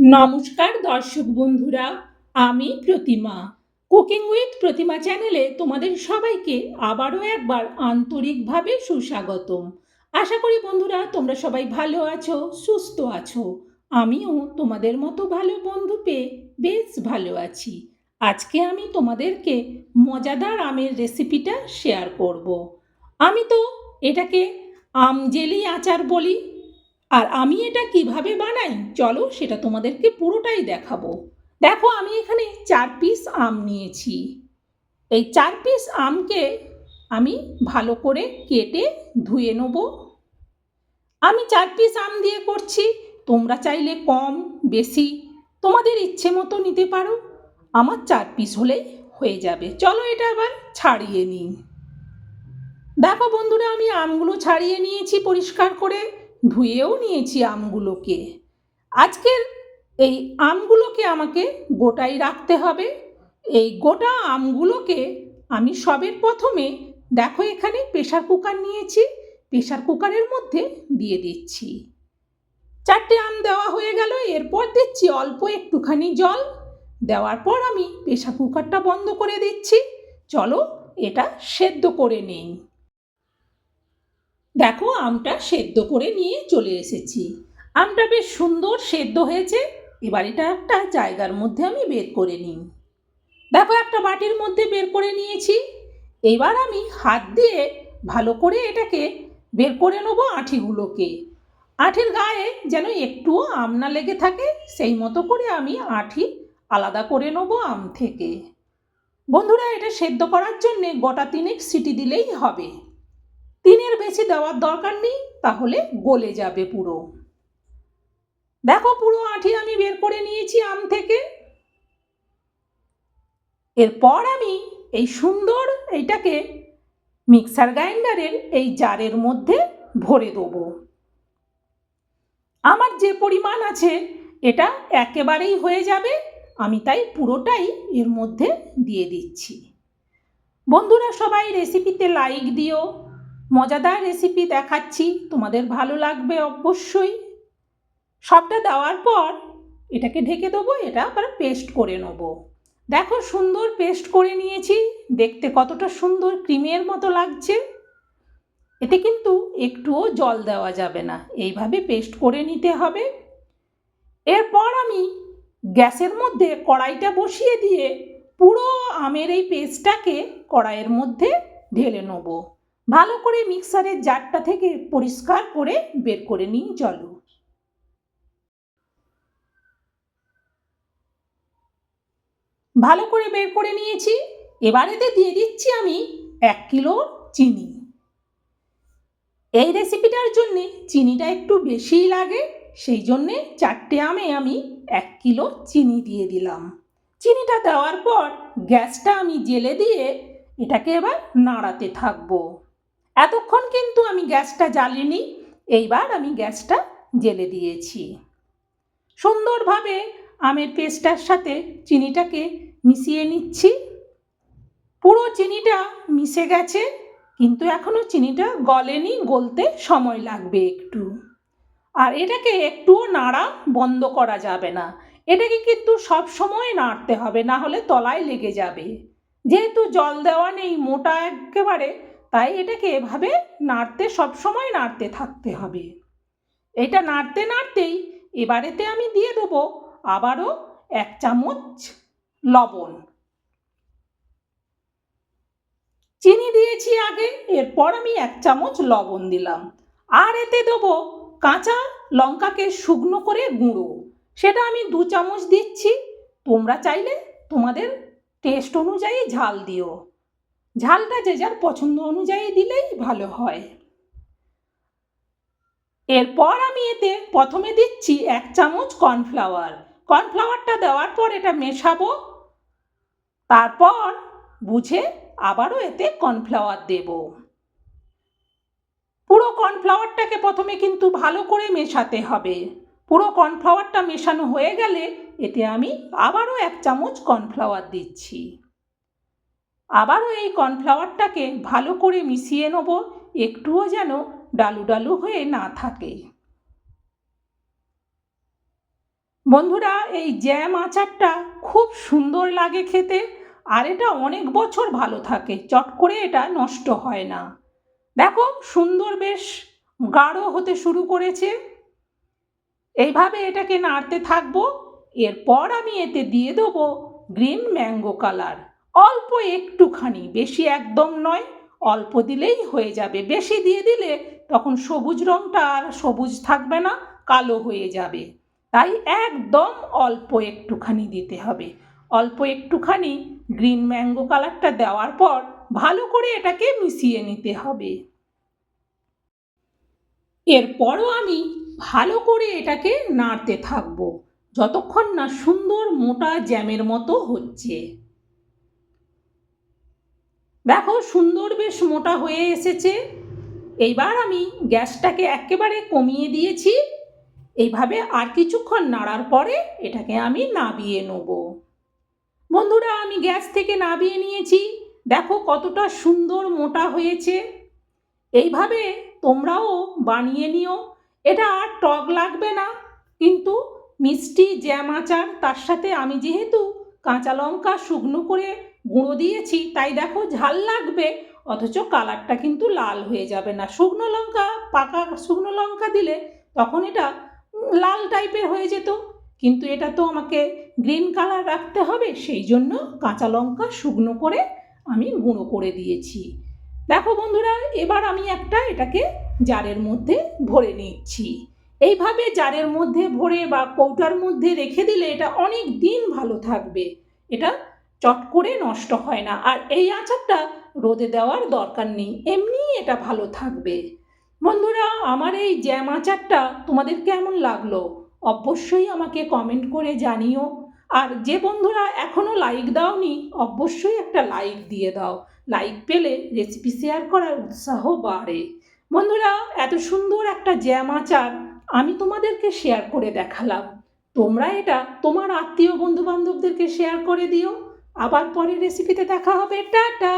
নমস্কার দর্শক বন্ধুরা, আমি প্রতিমা। কুকিং উইথ প্রতিমা চ্যানেলে তোমাদের সবাইকে আবারও একবার আন্তরিকভাবে সুস্বাগতম। আশা করি বন্ধুরা, তোমরা সবাই ভালো আছো, সুস্থ আছো। আমিও তোমাদের মতো ভালো বন্ধু পেয়ে বেশ ভালো আছি। আজকে আমি তোমাদেরকে মজাদার আমের রেসিপিটা শেয়ার করব। আমি তো এটাকে আম জেলি আচার বলি আর আমি এটা কীভাবে বানাই? চলো সেটা তোমাদেরকে পুরোটাই দেখাবো। দেখো, আমি এখানে চার পিস আম নিয়েছি। এই চার পিস আমকে আমি ভালো করে কেটে ধুয়ে নেব। আমি চার পিস আম দিয়ে করছি। তোমরা চাইলে কম, বেশি, তোমাদের ইচ্ছে মতো নিতে পারো। আমার চার পিস হলেই হয়ে যাবে। চলো এটা আবার ছাড়িয়ে নিই। দেখো বন্ধুরা, আমি আমগুলো ছাড়িয়ে নিয়েছি পরিষ্কার করে। ধুয়েও নিয়েছি আমগুলোকে। আজকের এই আমগুলোকে আমাকে গোটাই রাখতে হবে। এই গোটা আমগুলোকে আমি সবের প্রথমে দেখো এখানে প্রেশার কুকার নিয়েছি। প্রেশার কুকারের মধ্যে দিয়ে দিচ্ছি। চারটে আম দেওয়া হয়ে গেল, এরপর দিচ্ছি অল্প একটুখানি জল। দেওয়ার পর আমি প্রেশার কুকারটা বন্ধ করে দিচ্ছি। চলো এটা সেদ্ধ করে নিই। দেখো, আমটা সেদ্ধ করে নিয়ে চলে এসেছি। আমটা বেশ সুন্দর সেদ্ধ হয়েছে। এবার এটা একটা জায়গার মধ্যে আমি বের করে নিই। দেখো, একটা বাটির মধ্যে বের করে নিয়েছি। এবার আমি হাত দিয়ে ভালো করে এটাকে বের করে নেব আঁঠিগুলোকে। আঁঠির গায়ে যেন একটুও আম না লেগে থাকে, সেই মতো করে আমি আঁঠি আলাদা করে নেব আম থেকে। বন্ধুরা, এটা সেদ্ধ করার জন্যে গোটা তিনেক সিটি দিলেই হবে। তিনের বেশি দেওয়ার দরকার নেই, তাহলে গলে যাবে পুরো। দেখো পুরো আঁঠি আমি বের করে নিয়েছি আম থেকে। এরপর আমি এই সুন্দর এইটাকে মিক্সার গ্রাইন্ডারের এই জারের মধ্যে ভরে দেবো। আমার যে পরিমাণ আছে, এটা একেবারেই হয়ে যাবে। আমি তাই পুরোটাই এর মধ্যে দিয়ে দিচ্ছি। বন্ধুরা, সবাই রেসিপিতে লাইক দিও। মজাদার রেসিপি দেখাচ্ছি। তোমাদের ভালো লাগবে অবশ্যই। সবটা দেওয়ার পর এটাকে ঢেকে দেবো, এটা আবার পেস্ট করে নেব। দেখো সুন্দর পেস্ট করে নিয়েছি। দেখতে কতটা সুন্দর ক্রিমের মতো লাগছে। এতে কিন্তু একটুও জল দেওয়া যাবে না। এইভাবে পেস্ট করে নিতে হবে। এরপর আমি গ্যাসের মধ্যে কড়াইটা বসিয়ে দিয়ে পুরো আমের এই পেস্টটাকে কড়াইয়ের মধ্যে ঢেলে নেব। ভালো করে মিক্সারের জারটা থেকে পরিষ্কার করে বের করে নিই চলো ভালো করে বের করে নিয়েছি। এবারেতে দিয়ে দিচ্ছি আমি এক কিলো চিনি। এই রেসিপিটার জন্যে চিনিটা একটু বেশিই লাগে, সেই জন্যে চারটে আমে আমি এক কিলো চিনি দিয়ে দিলাম। চিনিটা দেওয়ার পর গ্যাসটা আমি জেলে দিয়ে এটাকে এবার নাড়াতে থাকব। এতক্ষণ কিন্তু আমি গ্যাসটা জ্বালিনি, এইবার আমি গ্যাসটা জেলে দিয়েছি। সুন্দরভাবে আমের পেস্টটার সাথে চিনিটাকে মিশিয়ে নিচ্ছি। পুরো চিনিটা মিশে গেছে, কিন্তু এখনও চিনিটা গলেনি, গলতে সময় লাগবে একটু। আর এটাকে একটুও নাড়া বন্ধ করা যাবে না। এটাকে কিন্তু সব সময় নাড়তে হবে, না হলে তলায় লেগে যাবে। যেহেতু জল দেওয়া নেই, মোটা একেবারে তাই এটাকে এভাবে নাড়তে সবসময় নাড়তে থাকতে হবে। এটা নাড়তে নাড়তেই এবারেতে আমি দিয়ে দেবো আবারও এক চামচ লবণ। চিনি দিয়েছি আগে, এরপর আমি এক চামচ লবণ দিলাম। আর এতে দেবো কাঁচা লঙ্কাকে শুকনো করে গুঁড়ো। সেটা আমি দু চামচ দিচ্ছি। তোমরা চাইলে তোমাদের টেস্ট অনুযায়ী ঝাল দিও। ঝালটা যে যার পছন্দ অনুযায়ী দিলেই ভালো হয়। এরপর আমি এতে প্রথমে দিচ্ছি এক চামচ কর্নফ্লাওয়ার। কর্নফ্লাওয়ারটা দেওয়ার পর এটা মেশাবো। তারপর বুঝে আবারও এতে কর্নফ্লাওয়ার দেব। পুরো কর্নফ্লাওয়ারটাকে প্রথমে কিন্তু ভালো করে মেশাতে হবে। পুরো কর্নফ্লাওয়ারটা মেশানো হয়ে গেলে এতে আমি আবারও এক চামচ কর্নফ্লাওয়ার দিচ্ছি। আবারও এই কর্নফ্লাওয়ারটাকে ভালো করে মিশিয়ে নেব, একটুও যেন ডালু ডালু হয়ে না থাকে। বন্ধুরা, এই জ্যাম আচারটা খুব সুন্দর লাগে খেতে, আর এটা অনেক বছর ভালো থাকে, চট করে এটা নষ্ট হয় না। দেখো, সুন্দর বেশ গাঢ় হতে শুরু করেছে। এইভাবে এটাকে নাড়তে থাকব, এরপর আমি এতে দিয়ে দেবো গ্রিন ম্যাঙ্গো কালার। অল্প একটুখানি, বেশি একদম নয়, অল্প দিলেই হয়ে যাবে। বেশি দিয়ে দিলে তখন সবুজ রঙটা আর সবুজ থাকবে না, কালো হয়ে যাবে। তাই একদম অল্প একটুখানি দিতে হবে। অল্প একটুখানি গ্রিন ম্যাঙ্গো কালারটা দেওয়ার পর ভালো করে এটাকে মিশিয়ে নিতে হবে। এরপরও আমি ভালো করে এটাকে নাড়তে থাকব, যতক্ষণ না সুন্দর মোটা জ্যামের মতো হচ্ছে। দেখো, সুন্দর বেশ মোটা হয়ে এসেছে। এইবার আমি গ্যাসটাকে একেবারে কমিয়ে দিয়েছি। এইভাবে আর কিছুক্ষণ নাড়ার পরে এটাকে আমি নাবিয়ে নেব। বন্ধুরা, আমি গ্যাস থেকে নাবিয়ে নিয়েছি। দেখো কতটা সুন্দর মোটা হয়েছে। এইভাবে তোমরাও বানিয়ে নিও। এটা আর টক লাগবে না। কিন্তু মিষ্টি জ্যাম আচার, তার সাথে আমি যেহেতু কাঁচা লঙ্কা শুকনো করে গুঁড়ো দিয়েছি, তাই দেখো ঝাল লাগবে। অথচ কালারটা কিন্তু লাল হয়ে যাবে না। শুকনো লঙ্কা, পাকা শুকনো লঙ্কা দিলে তখন এটা লাল টাইপের হয়ে যেত। কিন্তু এটা তো আমাকে গ্রিন কালার রাখতে হবে, সেই জন্য কাঁচা লঙ্কা শুকনো করে আমি গুঁড়ো করে দিয়েছি। দেখো বন্ধুরা, এবার আমি একটা এটাকে জারের মধ্যে ভরে নিচ্ছি। এইভাবে জারের মধ্যে ভরে বা কৌটার মধ্যে রেখে দিলে এটা অনেক দিন ভালো থাকবে। এটা চট করে নষ্ট হয় না। আর এই আচারটা রোদে দেওয়ার দরকার নেই। এমনি এটা ভালো থাকবে। বন্ধুরা, আমার এই জ্যাম আচারটা তোমাদের কেমন লাগল? অবশ্যই আমাকে কমেন্ট করে জানিও। আর যে বন্ধুরা এখনও লাইক দাওনি, অবশ্যই একটা লাইক দিয়ে দাও। লাইক পেলে রেসিপি শেয়ার করার উৎসাহ বাড়ে। বন্ধুরা, এত সুন্দর একটা জ্যাম আচার আমি তোমাদেরকে শেয়ার করে দেখালাম। তোমরা এটা তোমার আত্মীয় বন্ধু বান্ধবদেরকে শেয়ার করে দিও। আবার পরের রেসিপিতে দেখা হবে টাটা!